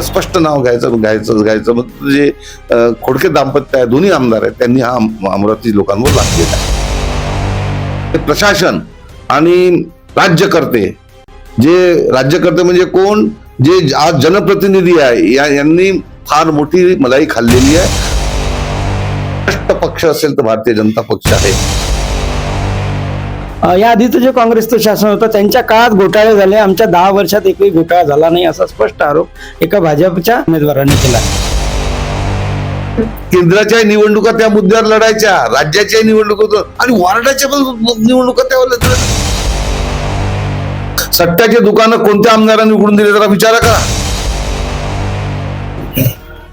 स्पष्ट नाव घ्यायचं घ्यायचं घ्यायचं. मग जे खोडके दाम्पत्य आहे दोन्ही आमदार आहेत त्यांनी हा अमरावती लोकांवर लाभ आहे. प्रशासन आणि राज्यकर्ते जे राज्यकर्ते म्हणजे कोण? जे आज जनप्रतिनिधी आहे या यांनी फार मोठी मलाई खाल्लेली आहे. महाराष्ट्र पक्ष असेल तर भारतीय जनता पक्ष आहे. या आधीचं जे काँग्रेसचं शासन होतं त्यांच्या काळात घोटाळे झाले. आमच्या दहा वर्षात एकही घोटाळा झाला नाही असा स्पष्ट आरोप एका भाजपच्या उमेदवारांनी केला. केंद्राच्या निवडणुका त्या मुद्द्यावर लढायच्या राज्याच्या निवडणुका होतं आणि वार्डाच्या पण निवडणुका त्यावर. सट्ट्याचे दुकानं कोणत्या आमदारांनी उघडून दिले जरा विचारा का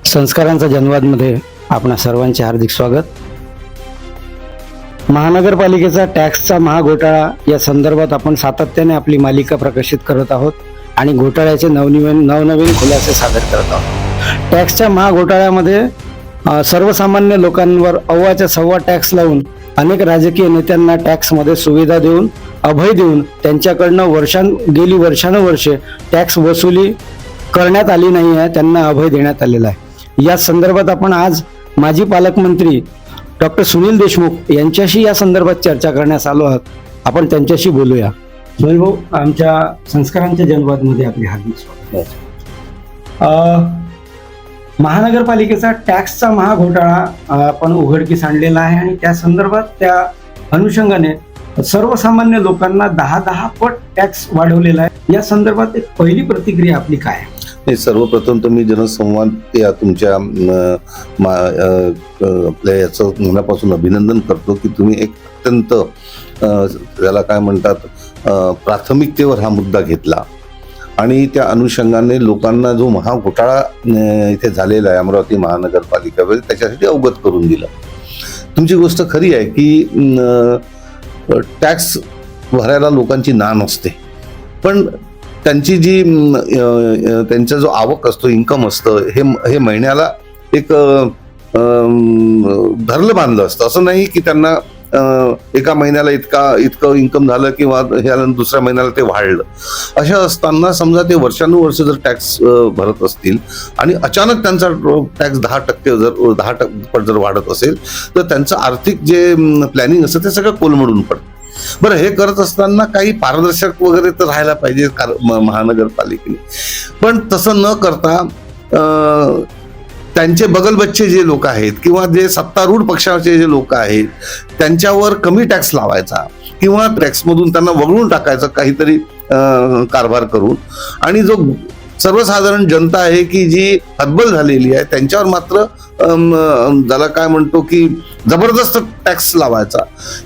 संस्कारांचा जनवादमध्ये आपणा सर्वांचे हार्दिक स्वागत. महानगरपालिकेचा टॅक्सचा महाघोटाळा या संदर्भात आपण सातत्याने आपली मालिका प्रकाशित करत आहोत आणि घोटाळ्याचे नवनवीन नवनवीन खुलासे सादर करत आहोत. टॅक्सच्या महाघोटाळ्यामध्ये सर्वसामान्य लोकांवर अव्वाच्या सव्वा टॅक्स लावून अनेक राजकीय नेत्यांना टॅक्समध्ये सुविधा देऊन अभय देऊन त्यांच्याकडनं वर्षां गेली वर्षानुवर्षे टॅक्स वसुली करण्यात आली नाही आहे त्यांना अभय देण्यात आलेला आहे. या संदर्भात आपण आज माजी पालकमंत्री डॉक्टर सुनील देशमुख यांच्याशी या संदर्भात चर्चा करण्यास आलो आहोत. आपण त्यांच्याशी बोलूया. सुनील भाऊ आमच्या संस्कारांच्या जनवादमध्ये आपले हार्दिक स्वागत महानगरपालिकेचा टॅक्सचा महाघोटाळा आपण उघडकीस आणलेला आहे आणि त्या संदर्भात त्या अनुषंगाने सर्वसामान्य लोकांना दहा दहा पट टॅक्स वाढवलेला आहे. या संदर्भात एक पहिली प्रतिक्रिया आपली काय आहे? नाही सर्वप्रथम तुम्ही जनसंवाद या तुमच्या मा- आपल्या याचं मनापासून अभिनंदन करतो की तुम्ही एक अत्यंत त्याला काय म्हणतात प्राथमिकतेवर हा मुद्दा घेतला. आणि त्या अनुषंगाने लोकांना जो महाघोटाळा इथे झालेला आहे अमरावती महानगरपालिकेवर त्याच्यासाठी अवगत करून दिलं. तुमची गोष्ट खरी आहे की टॅक्स भरायला लोकांची नान असते पण त्यांची जी त्यांचा जो आवक असतो इन्कम असतं हे हे महिन्याला एक धरलं बांधलं असतं. असं नाही की त्यांना एका महिन्याला इतका इतकं इन्कम झालं किंवा ह्यानंतर दुसऱ्या महिन्याला ते वाढलं. अशा असताना समजा ते वर्षानुवर्ष जर टॅक्स भरत असतील आणि अचानक त्यांचा टॅक्स दहा टक्के जर दहा टक्के जर वाढत असेल तर त्यांचं आर्थिक जे प्लॅनिंग असतं ते सगळं कोलमडून पडतं. बरं हे करत असताना काही पारदर्शक वगैरे तर राहायला पाहिजे महानगरपालिकेने. पण तसं न करता त्यांचे बगलबच्चे जे लोक आहेत किंवा जे सत्तारूढ पक्षाचे जे लोक आहेत त्यांच्यावर कमी टॅक्स लावायचा किंवा टॅक्समधून त्यांना वगळून टाकायचं काहीतरी कारभार करून. आणि जो सर्वसाधारण जनता आहे की जी हतबल झालेली आहे त्यांच्यावर मात्र ज्याला काय म्हणतो की जबरदस्त टॅक्स लावायचा.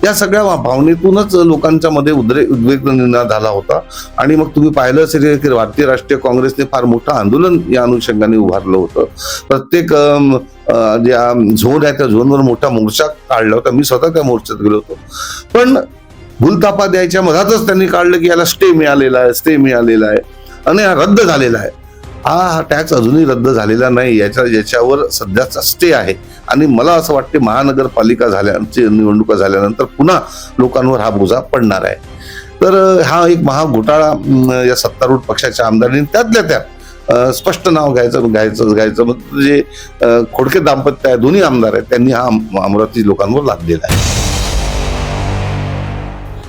या सगळ्या भावनेतूनच लोकांच्या मध्ये उद्रे उद्वेग निर्माण झाला होता. आणि मग तुम्ही पाहिलं असेल की भारतीय राष्ट्रीय काँग्रेसने फार मोठं आंदोलन या अनुषंगाने उभारलं होतं. प्रत्येक ज्या झोन आहे त्या झोनवर मोठा मोर्चा काढला होता. मी स्वतः त्या मोर्चात गेलो होतो. पण भूलतापा द्यायच्या मधातच त्यांनी काढलं की याला स्टे मिळालेला आहे स्टे मिळालेला आहे. आणि हा रद्द झालेला आहे. हा हा टॅक्स अजूनही रद्द झालेला नाही. याच्या याच्यावर सध्याचा स्टे आहे. आणि मला असं वाटते महानगरपालिका झाल्याची निवडणुका झाल्यानंतर पुन्हा लोकांवर हा बोजा पडणार आहे. तर हा एक महाघोटाळा या सत्तारूढ पक्षाच्या आमदारांनी त्यातल्या त्यात स्पष्ट नाव घ्यायचं घ्यायचं घ्यायचं मग जे खोडके दाम्पत्य आहे दोन्ही आमदार आहेत त्यांनी हा अमरावती लोकांवर लादलेला आहे.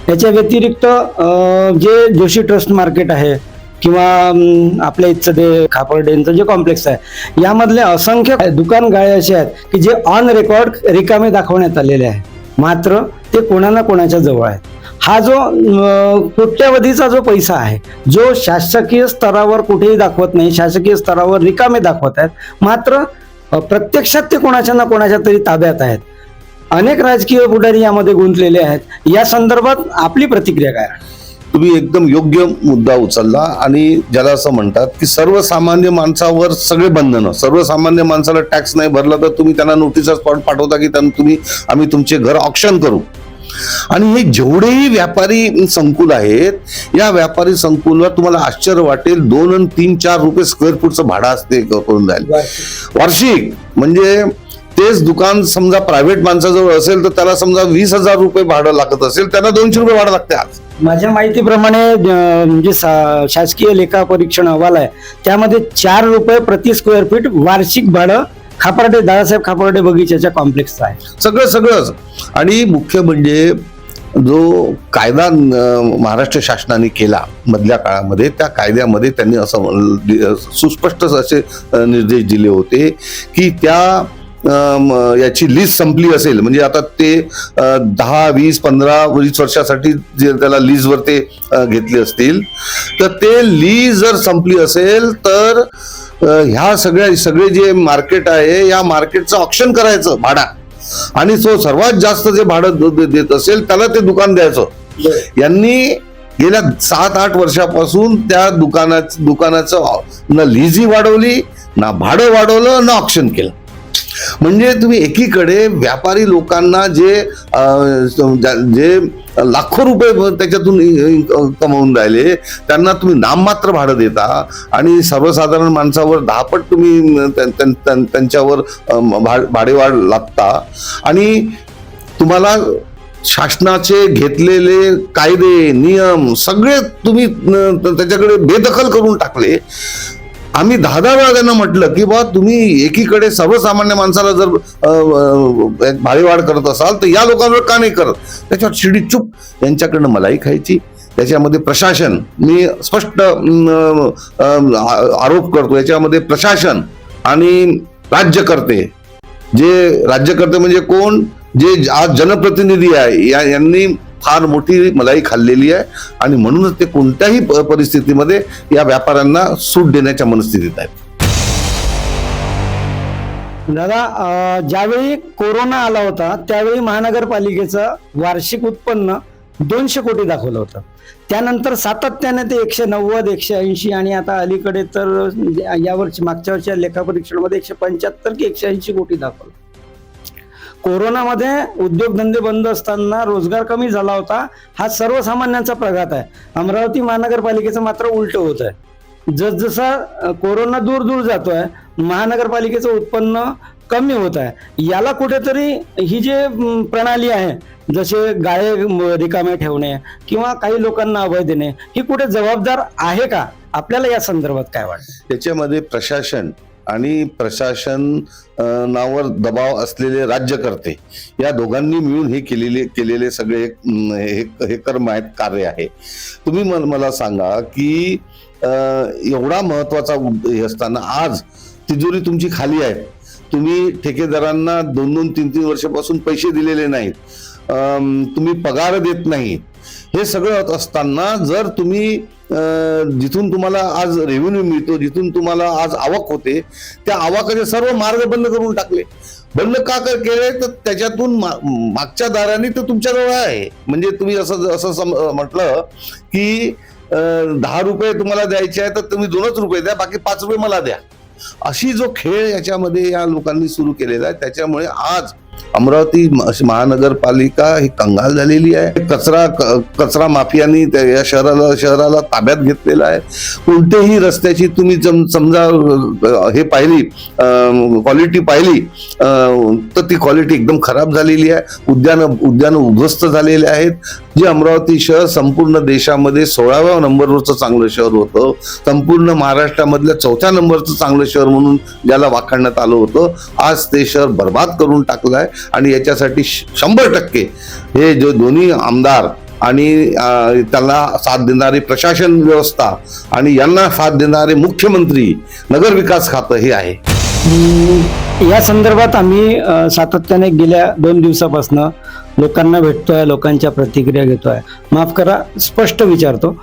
याच्या व्यतिरिक्त जे जोशी ट्रस्ट मार्केट आहे किंवा आपल्या इथचं ते खापर्डेंचं जे कॉम्प्लेक्स आहे यामधले असंख्य दुकान गाळे असे आहेत की जे ऑन रेकॉर्ड रिकामे दाखवण्यात आलेले आहे मात्र ते कोणा ना कोणाच्या जवळ आहेत. हा जो कोट्यावधीचा जो पैसा आहे जो शासकीय स्तरावर कुठेही दाखवत नाही शासकीय स्तरावर रिकामे दाखवत आहेत मात्र प्रत्यक्षात ते कोणाच्या ना कोणाच्या तरी ताब्यात आहेत. अनेक राजकीय पुढारी यामध्ये गुंतलेले आहेत. या संदर्भात आपली प्रतिक्रिया काय आहे? तुम्ही एकदम योग्य मुद्दा उचलला आणि ज्याला असं म्हणतात की सर्वसामान्य माणसावर सगळे बंधनं सर्वसामान्य माणसाला टॅक्स नाही भरला तर तुम्ही त्यांना नोटिसच पाठवता की त्यांना तुम्ही आम्ही तुमचे घर ऑप्शन करू. आणि हे जेवढेही व्यापारी संकुल आहेत या व्यापारी संकुलवर तुम्हाला आश्चर्य वाटेल दोन आणि तीन चार रुपये स्क्वेअर फूटचं भाडं असते करून द्यायला वार्षिक. म्हणजे तेच दुकान समजा प्रायव्हेट माणसाजवळ असेल तर त्याला समजा वीस हजार रुपये भाडं लागत असेल त्यांना दोनशे रुपये भाडं लागते आज. माझ्या माहितीप्रमाणे म्हणजे जे सा- शासकीय लेखा परीक्षण अहवाल आहे. त्यामध्ये चार रुपये प्रति स्क्वेअर फीट वार्षिक भाडं खापर्डे दादासाहेब खापर्डे बगीच्याच्या कॉम्प्लेक्सचं आहे. सगळं सगळंच. आणि मुख्य म्हणजे जो कायदा महाराष्ट्र शासनाने केला मधल्या काळामध्ये त्या कायद्यामध्ये त्यांनी असं सुस्पष्ट असे निर्देश दिले होते की त्या याची लीज संपली असेल. म्हणजे आता ते दहा वीस पंधरा वीस वर्षासाठी जे त्याला लीजवर ते घेतले असतील. तर ते लीज जर संपली असेल तर ह्या सगळ्या सगळे जे मार्केट आहे या मार्केटचं ऑप्शन करायचं भाडा. आणि जो सर्वात जास्त जे भाडं देत असेल त्याला ते दुकान द्यायचं. यांनी गेल्या सात आठ वर्षापासून त्या दुकानाच दुकानाचं न लिझी वाढवली ना भाडं वाढवलं ना ऑप्शन केलं. म्हणजे तुम्ही एकीकडे व्यापारी लोकांना जे जे लाखो रुपये त्याच्यातून कमावून कमवून राहिले त्यांना तुम्ही नाममात्र भाडं देता आणि सर्वसाधारण माणसावर दहापट तुम्ही त्यांच्यावर भाडेवाढ लागता आणि तुम्हाला शासनाचे घेतलेले कायदे नियम सगळे तुम्ही त्याच्याकडे बेदखल करून टाकले. आम्ही दहा दहा वेळा त्यांना म्हटलं की बा तुम्ही एकीकडे सर्वसामान्य माणसाला जर भारीवाढ करत असाल तर या लोकांवर का नाही करत? त्याच्यावर शिडी चूप. यांच्याकडनं मलाई खायची. त्याच्यामध्ये प्रशासन. मी स्पष्ट आरोप करतो. याच्यामध्ये प्रशासन आणि राज्यकर्ते. जे राज्यकर्ते म्हणजे कोण? जे आज जनप्रतिनिधी आहे. या यांनी फार मोठी मलाई खाल्लेली आहे. आणि म्हणूनच ते कोणत्याही परिस्थितीमध्ये या व्यापाऱ्यांना सूट देण्याच्या मनस्थितीत आहेत. दादा ज्यावेळी कोरोना आला होता त्यावेळी महानगरपालिकेचं वार्षिक उत्पन्न दोनशे कोटी दाखवलं होतं. त्यानंतर सातत्याने ते एकशे नव्वद एकशे ऐंशी आणि आता अलीकडे तर म्हणजे यावर्षी मागच्या वर्षी लेखापरीक्षणामध्ये एकशे पंच्याहत्तर की एकशे ऐंशी कोटी दाखवलं. कोरोनामध्ये उद्योगधंदे बंद असताना रोजगार कमी झाला होता हा सर्वसामान्यांचा प्रघात आहे. अमरावती महानगरपालिकेचं मात्र उलट होत आहे. जसजसा कोरोना दूर दूर जातोय महानगरपालिकेचं उत्पन्न कमी होत आहे. याला कुठेतरी ही जे प्रणाली आहे जसे गाळे रिकामे ठेवणे किंवा काही लोकांना अभय देणे ही कुठे जबाबदार आहे का? आपल्याला या संदर्भात काय वाटतं? त्याच्यामध्ये प्रशासन आणि प्रशासन नावर दबाव असलेले राज्यकर्ते या दोघांनी मिळून हे केलेले केलेले सगळे हे हे कर्म आहेत कार्य आहे. तुम्ही मला सांगा की एवढा महत्त्वाचा हे असताना आज तिजोरी तुमची खाली आहे. तुम्ही ठेकेदारांना दोन दोन तीन तीन वर्षापासून पैसे दिलेले नाहीत. तुम्ही पगार देत नाहीत. हे सगळं असताना जर तुम्ही जिथून तुम्हाला आज रेव्हेन्यू मिळतो जिथून तुम्हाला आज आवक होते त्या आवकाचे सर्व मार्ग बंद करून टाकले. बंद का केले? तर त्याच्यातून मा- मागच्या दाराने तर तुमच्याजवळ आहे. म्हणजे तुम्ही असं असं सम- म्हटलं की दहा रुपये तुम्हाला द्यायचे आहे तर तुम्ही दोनच रुपये द्या बाकी पाच रुपये मला द्या. अशी जो खेळ याच्यामध्ये या लोकांनी सुरू केलेला आहे त्याच्यामुळे आज अमरावती महानगरपालिका ही कंगाल झालेली आहे. कचरा क- कचरा माफियांनी त्या या शहराला शहराला ताब्यात घेतलेला आहे. कोणत्याही रस्त्याची तुम्ही जम- समजा हे पाहिली क्वालिटी पाहिली तर ती क्वालिटी एकदम खराब झालेली आहे. उद्यान उद्यानं उद्ध्वस्त झालेले आहेत. जे अमरावती शहर संपूर्ण देशामध्ये सोळाव्या नंबरवरचं चांगलं शहर होतं. संपूर्ण महाराष्ट्रामधल्या चौथ्या नंबरचं चांगलं शहर म्हणून ज्याला वाखाणण्यात आलं होतं. आज ते शहर बर्बाद करून टाकलं आहे. आणि याच्यासाठी शंभर टक्के हे जो दोन्ही आमदार आणि त्यांना त्याला साथ देणारी प्रशासन व्यवस्था आणि यांना साथ देणारे मुख्यमंत्री नगर विकास खातं हे आहे. या संदर्भात आम्ही सातत्याने गेल्या दोन दिवसापासून लोकांना भेटतोय लोकांच्या प्रतिक्रिया घेतोय. माफ करा स्पष्ट विचारतो.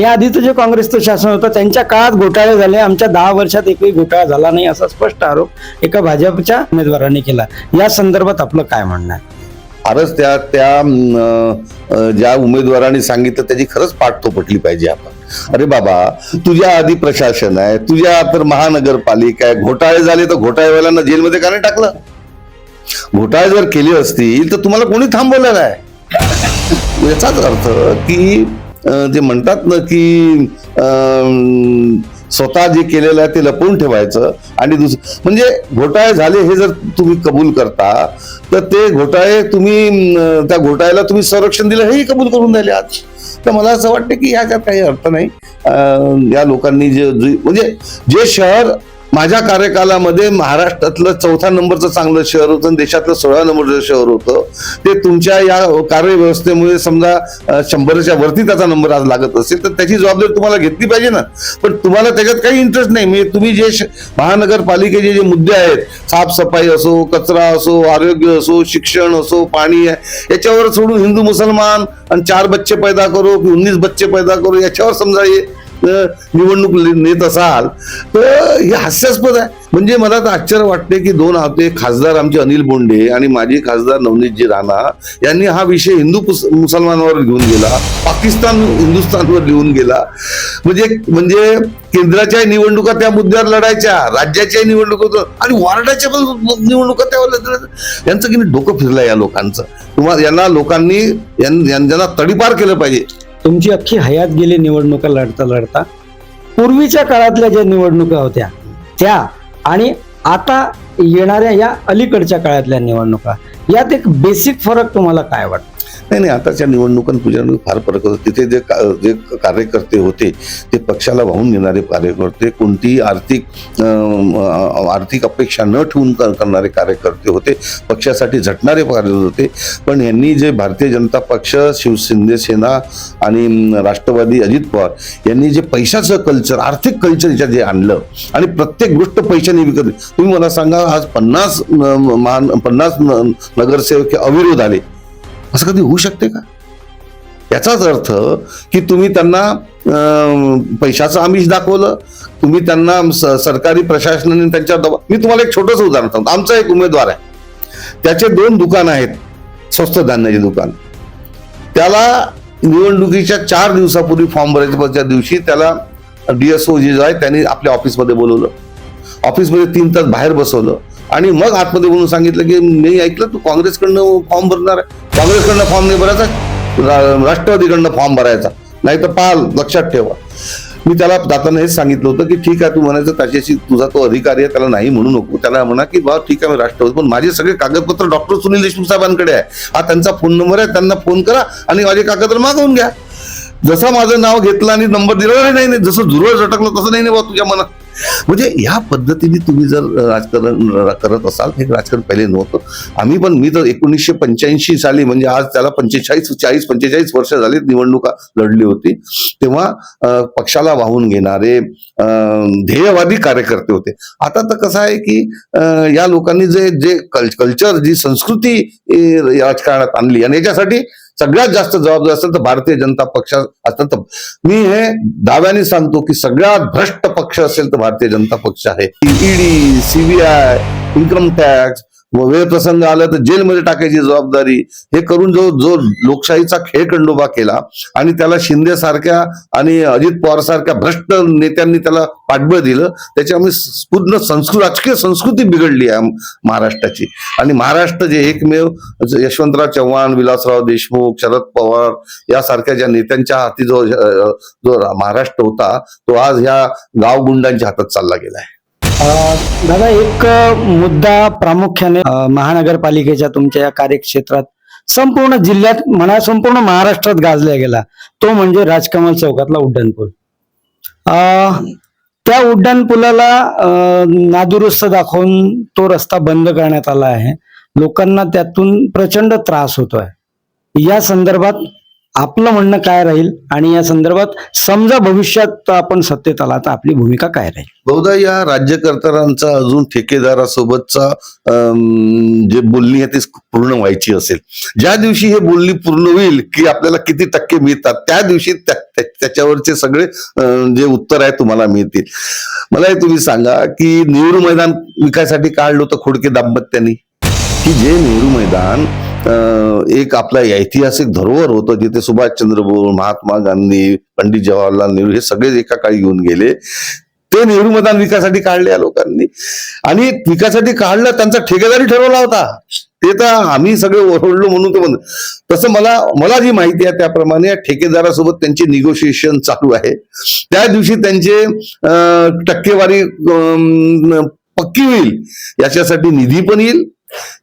या आधीचं जे काँग्रेसचं शासन होतं त्यांच्या काळात घोटाळे झाले. आमच्या दहा वर्षात एकही घोटाळा झाला नाही असा स्पष्ट आरोप एका भाजपच्या उमेदवाराने केला. या संदर्भात आपलं काय म्हणणं आहे? फारच त्या त्या ज्या उमेदवारांनी सांगितलं त्याची खरंच पाठतो पटली पाहिजे आपण. अरे बाबा तुझ्या आधी प्रशासन आहे तुझ्या तर महानगरपालिका आहे. घोटाळे झाले तर घोटाळेवाल्यांना जेलमध्ये का नाही टाकलं? घोटाळे जर केले असतील तर तुम्हाला कोणी थांबवलं आहे याचाच अर्थ की जे म्हणतात ना की स्वतः जे केलेलं आहे ते लपवून ठेवायचं आणि दुसरं म्हणजे घोटाळे झाले हे जर तुम्ही कबूल करता तर ते घोटाळे तुम्ही त्या घोटाळ्याला तुम्ही संरक्षण दिलं हेही कबूल करून राहिले आज. तर मला असं वाटतं की ह्याच्यात काही अर्थ नाही. या लोकांनी जे- म्हणजे जे शहर माझ्या कार्यकालामध्ये महाराष्ट्रातलं चौथा नंबरचं चांगलं शहर होतं आणि देशातलं सोळा नंबरचं शहर होतं. ते तुमच्या या कार्यव्यवस्थेमुळे समजा शंभरच्या वरती त्याचा नंबर आज लागत असेल तर त्याची जबाबदारी तुम्हाला घेतली पाहिजे ना. पण तुम्हाला त्याच्यात काही इंटरेस्ट नाही. म्हणजे तुम्ही जे श- महानगरपालिकेचे जे मुद्दे आहेत साफसफाई असो कचरा असो आरोग्य असो शिक्षण असो पाणी आहे याच्यावर सोडून हिंदू मुसलमान आणि चार बच्चे पैदा करो की उन्नीस बच्चे पैदा करो याच्यावर समजा हे निवडणूक नेत असाल तर हे हास्यास्पद आहे. म्हणजे मला तर आश्चर्य वाटते की दोन होते खासदार आमचे अनिल बोंडे आणि माजी खासदार नवनीतजी राणा यांनी हा विषय हिंदू पुस- मुसलमानावर घेऊन गेला पाकिस्तान हिंदुस्थानवर लिहून गेला. म्हणजे म्हणजे केंद्राच्या निवडणुका त्या मुद्द्यावर लढायच्या राज्याच्या निवडणुका आणि वार्डाच्या पण निवडणुका त्यावर यांचं की डोकं फिरलं या लोकांचं. तुम्हाला यांना लोकांनी यांना तडीपार केलं पाहिजे. तुमची अख्खी हयात गेली निवडणुका लढता लढता. पूर्वीच्या काळातल्या ज्या निवडणुका होत्या त्या आणि आता येणाऱ्या या अलीकडच्या काळातल्या निवडणुका यात एक बेसिक फरक तुम्हाला काय वाटतं? नाही नाही आताच्या निवडणुकांपूजा फार फरक होतो. तिथे जे का- जे कार्यकर्ते होते ते पक्षाला वाहून घेणारे कार्यकर्ते कोणतीही आर्थिक आर्थिक अपेक्षा न ठेवून करणारे कार्यकर्ते होते. पक्षासाठी झटणारे कार्यकर्ते होते. पण यांनी जे भारतीय जनता पक्ष शिवसेने सेना आणि राष्ट्रवादी अजित पवार यांनी जे पैशाचं कल्चर आर्थिक कल्चर याच्यात जे आणलं आणि प्रत्येक गोष्ट पैशाने विकत तुम्ही मला सांगा आज पन्नास महान पन्नास न- नगरसेवक अविरोध आले. असं कधी होऊ शकते का? याचाच अर्थ की तुम्ही त्यांना पैशाचं आमिष दाखवलं तुम्ही त्यांना स- सरकारी प्रशासनाने त्यांच्या दबा मी तुम्हाला एक छोटंसं उदाहरण सांगतो. आमचा एक उमेदवार आहे. त्याचे दोन दुकान आहेत स्वस्त धान्याचे दुकान. त्याला निवडणुकीच्या चार दिवसापूर्वी फॉर्म भरायच्या दिवशी त्याला डीएसओ जे आहे त्यांनी आपल्या ऑफिसमध्ये बोलवलं. ऑफिसमध्ये तीन तास बाहेर बसवलं. आणि मग आतमध्ये बोलून सांगितलं की मी ऐकलं तू काँग्रेसकडनं फॉर्म भरणार आहे. काँग्रेसकडनं फॉर्म नाही भरायचा राष्ट्रवादीकडनं फॉर्म भरायचा. नाही तर पाल लक्षात ठेवा. मी त्याला जाताना हेच सांगितलं होतं की ठीक आहे तू म्हणायचं त्याच्याशी तुझा तो अधिकारी आहे त्याला नाही म्हणू नको. त्याला म्हणा की बा ठीक आहे मी राष्ट्रवादी पण माझे सगळे कागदपत्र डॉक्टर सुनील देशमुख साहेबांकडे आहे. हा त्यांचा फोन नंबर आहे त्यांना फोन करा आणि माझे कागदपत्र मागवून घ्या. जसं माझं नाव घेतलं आणि नंबर दिला नाही, नाही नाही जसं झुरळ झटकलं तसं नाही नाही बा तुझ्या मनात. म्हणजे या पद्धतीने तुम्ही जर राजकारण करत असाल हे राजकारण पहिले नव्हतं. आम्ही पण मी तर एकोणीसशे पंच्याऐंशी साली म्हणजे आज त्याला पंचेचाळीस चाळीस पंचेचाळीस वर्ष झाली निवडणुका लढली होती. तेव्हा पक्षाला वाहून घेणारे अं, ध्येयवादी कार्यकर्ते होते. आता तर कसं आहे की या लोकांनी जे जे कल्चर जी संस्कृती राजकारणात आणली आणि याच्यासाठी सगळ्यात जास्त जबाबदार असेल तर भारतीय जनता पक्ष असतात तर मी हे दाव्याने सांगतो की सगळ्यात भ्रष्ट पक्ष असेल तर भारतीय जनता पक्ष आहे. ईडी सीबीआय इन्कम टॅक्स वेळ प्रसंग आला तर जेलमध्ये टाकायची जबाबदारी. हे करून जो जो लोकशाहीचा खेळ खंडोबा केला आणि त्याला शिंदे सारख्या आणि अजित पवार सारख्या भ्रष्ट नेत्यांनी त्याला पाठबळ दिलं त्याच्यामुळे पूर्ण संस्कृत राजकीय संस्कृती बिघडली आहे महाराष्ट्राची. आणि महाराष्ट्र जे एकमेव यशवंतराव चव्हाण विलासराव देशमुख शरद पवार यासारख्या ज्या नेत्यांच्या हाती जो जो महाराष्ट्र होता तो आज ह्या गावगुंडांच्या हातात चालला गेलाय आहे. दादा एक मुद्दा प्रामुख्याने महानगरपालिकेच्या तुमच्या या कार्यक्षेत्रात संपूर्ण जिल्ह्यात म्हणा संपूर्ण महाराष्ट्रात गाजला गेला. तो म्हणजे राजकमल चौकातला उड्डाणपूल. त्या उड्डाणपुलाला नादुरुस्त दाखवून तो रस्ता बंद करण्यात आला आहे. लोकांना त्यातून प्रचंड त्रास होतोय. या संदर्भात आपलं म्हणणं काय राहील? आणि या संदर्भात समजा भविष्यात आपण सत्तेत आला तर आपली भूमिका काय राहील? बहुधा या राज्यकर्त्यांचा अजून ठेकेदारासोबतचा जे बोलणी आहे ती पूर्ण व्हायची असेल. ज्या दिवशी हे बोलणी पूर्ण होईल की आपल्याला किती टक्के मिळतात त्या दिवशी त्या- त्याच्यावरचे सगळे जे उत्तर आहे तुम्हाला मिळतील. मला हे तुम्ही सांगा की नेहरू मैदान विकायसाठी काढलं होतं खोडके दाम्पत्यांनी? की जे नेहरू मैदान एक आपला ऐतिहासिक धरोहर होतं जिथे सुभाषचंद्र बोस महात्मा गांधी पंडित जवाहरलाल नेहरू हे सगळेच एका काळी घेऊन गेले. ते नेहरू मैदान विकासाठी काढले या लोकांनी. आणि विकासाठी काढलं त्यांचा ठेकेदारी ठरवला होता. ते तर आम्ही सगळे ओरडलो म्हणून ते म्हणतो तसं मला मला जी माहिती आहे त्याप्रमाणे या ठेकेदारासोबत त्यांची निगोशिएशन चालू आहे. त्या दिवशी त्यांचे अं, टक्केवारी पक्की होईल याच्यासाठी निधी पण येईल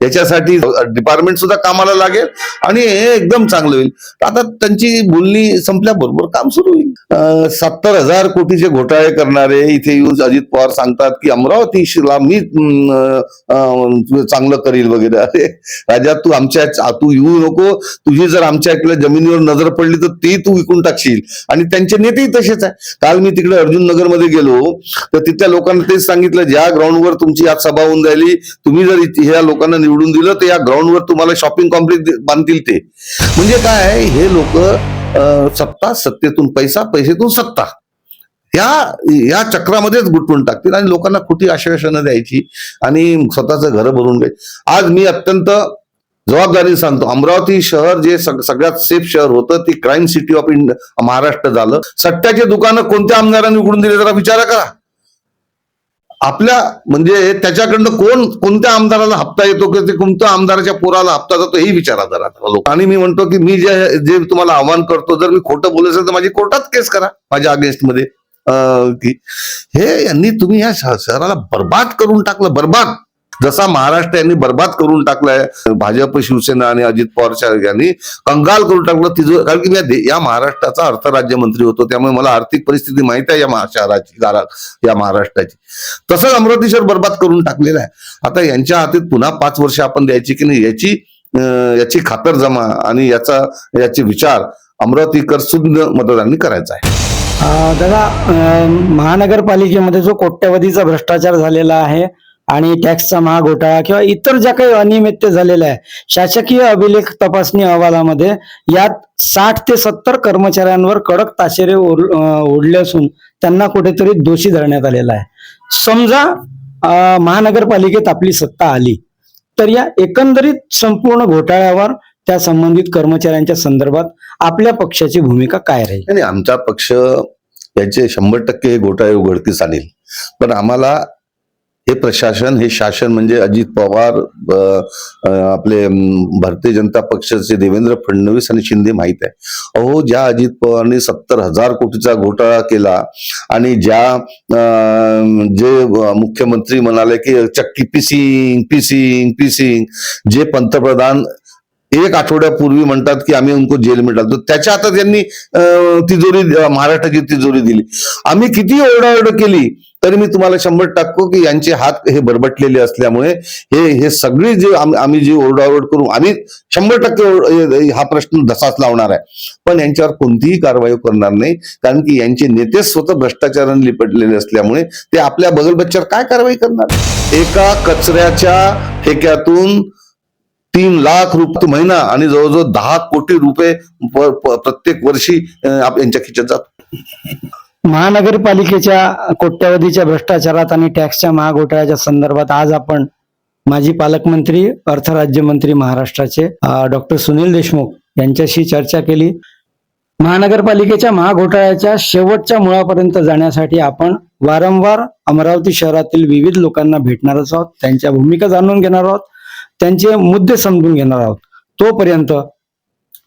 याच्यासाठी डिपार्टमेंट सुद्धा कामाला लागेल आणि हे एकदम चांगलं होईल. आता त्यांची बोलणी संपल्याबरोबर काम सुरू होईल. सत्तर हजार कोटीचे घोटाळे करणारे इथे येऊन अजित पवार सांगतात की अमरावतीला मी चांगलं करील वगैरे. अरे राजा तू आमच्या तू येऊ नको. तुझी जर आमच्या इकडल्या जमिनीवर नजर पडली तर ती तू विकून टाकशील. आणि त्यांचे नेतेही तसेच आहे. काल मी तिकडे अर्जुन नगरमध्ये गेलो तर तिथल्या लोकांना तेच सांगितलं ज्या ग्राउंडवर तुमची आज सभा होऊन राहिली तुम्ही जर ह्या लोकांना निवडून दिलं तर या ग्राउंडवर तुम्हाला शॉपिंग कॉम्प्लेक्स बांधतील ते. म्हणजे काय हे लोक सत्ता सत्तेतून पैसा पैसेतून सत्ता. या या चक्रामध्येच गुंतवून टाकतील आणि लोकांना खोटी आश्वासनं द्यायची आणि स्वतःचं घर भरून घ्यायची. आज मी अत्यंत जबाबदारी सांगतो अमरावती शहर जे सगळ्यात सेफ शहर होतं ती crime city of India Maharashtra झालं. सट्ट्याचे दुकानं कोणत्या आमदारांनी उघडून दिले जरा विचारा करा. आपल्या म्हणजे त्याच्याकडनं कोण कोणत्या आमदाराला हप्ता येतो की ते कोणत्या आमदाराच्या पोराला हप्ता जातो हेही विचारा जरा लोक. आणि मी म्हणतो की मी जे जे तुम्हाला आव्हान करतो जर मी खोटं बोलत असेल तर माझी कोर्टात केस करा माझ्या अगेन्स्टमध्ये की हे यांनी तुम्ही या शहराला बर्बाद करून टाकलं बर्बाद. जसा महाराष्ट्र यांनी बर्बाद करून टाकलाय भाजप शिवसेना आणि अजित पवार यांनी कंगाल करून टाकलं तिजो कारण की मी या महाराष्ट्राचा अर्थ राज्यमंत्री होतो त्यामुळे मला आर्थिक परिस्थिती माहीत आहे या शहराची या महाराष्ट्राची. तसंच अमरावती शहर बर्बाद करून टाकलेलं आहे. आता यांच्या हातीत पुन्हा पाच वर्ष आपण द्यायची की नाही याची याची खातर जमा आणि याचा याचे विचार अमरावतीकर सुज्ञ मतदारांनी करायचा आहे. दादा महानगरपालिकेमध्ये जो कोट्यवधीचा भ्रष्टाचार झालेला आहे आणि टॅक्सचा महाघोटाळा किंवा इतर ज्या काही अनियमित झालेल्या आहे शासकीय अभिलेख तपासणी अहवालामध्ये यात साठ ते सत्तर कर्मचाऱ्यांवर कडक ताशेरे ओढले असून त्यांना कुठेतरी दोषी धरण्यात आलेला आहे. समजा महानगरपालिकेत आपली सत्ता आली तर या एकंदरीत संपूर्ण घोटाळ्यावर त्या संबंधित कर्मचाऱ्यांच्या संदर्भात आपल्या पक्षाची भूमिका काय राहील? आमचा पक्ष याचे शंभर टक्के हे घोटाळे उघडकीस आणेल. पण आम्हाला हे प्रशासन हे शासन म्हणजे अजित पवार आपले भारतीय जनता पक्षाचे देवेंद्र फडणवीस आणि शिंदे माहीत आहे. अहो ज्या अजित पवारने सत्तर हजार कोटीचा घोटाळा केला आणि ज्या जे मुख्यमंत्री म्हणाले की चक्की पिसिंग पिसिंग पिसिंग जे पंतप्रधान एक आठवड्यापूर्वी म्हणतात की आम्ही उनको जेल में डालतो. त्याच्या हातात त्यांनी तिजोरी महाराष्ट्राची तिजोरी दिली. आम्ही किती ओरडाओरड केली तरी मी तुम्हाला शंभर टाकतो की यांचे हात हे बरबटलेले असल्यामुळे हे हे सगळी जे आम्ही जे ओरडाओरड करू आम्ही शंभर टक्के हा प्रश्न धसाच लावणार आहे. पण यांच्यावर कोणतीही कारवाई करणार नाही कारण की यांचे नेते स्वतः भ्रष्टाचाराने लिपटलेले असल्यामुळे ते आपल्या बगलबच्च्यावर काय कारवाई करणार? एका कचऱ्याच्या ठेक्यातून तीन लाख रुपये महिना आणि जवळजवळ दहा कोटी रुपये प्रत्येक वर्षी यांच्या खिचत जातो. महानगरपालिकेच्या कोट्यावधीच्या भ्रष्टाचारात आणि टॅक्सच्या महाघोटाळ्याच्या संदर्भात आज आपण माजी पालकमंत्री अर्थ राज्यमंत्री महाराष्ट्राचे डॉक्टर सुनील देशमुख यांच्याशी चर्चा केली. महानगरपालिकेच्या महाघोटाळ्याच्या शेवटच्या मुळापर्यंत जाण्यासाठी आपण वारंवार अमरावती शहरातील विविध लोकांना भेटणारच आहोत. त्यांच्या भूमिका जाणून घेणार आहोत. त्यांचे मुद्दे समजून घेणार आहोत. तोपर्यंत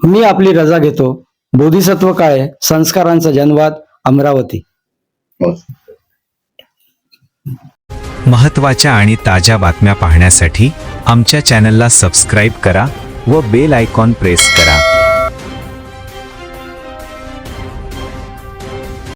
मी आपली रजा घेतो. बोधिसत्व काळे संस्कारांचा जन्मवाद अमरावती. महत्त्वाच्या आणि ताज्या बातम्या पाहण्यासाठी आमच्या चॅनलला सबस्क्राईब करा व बेल आयकॉन प्रेस करा.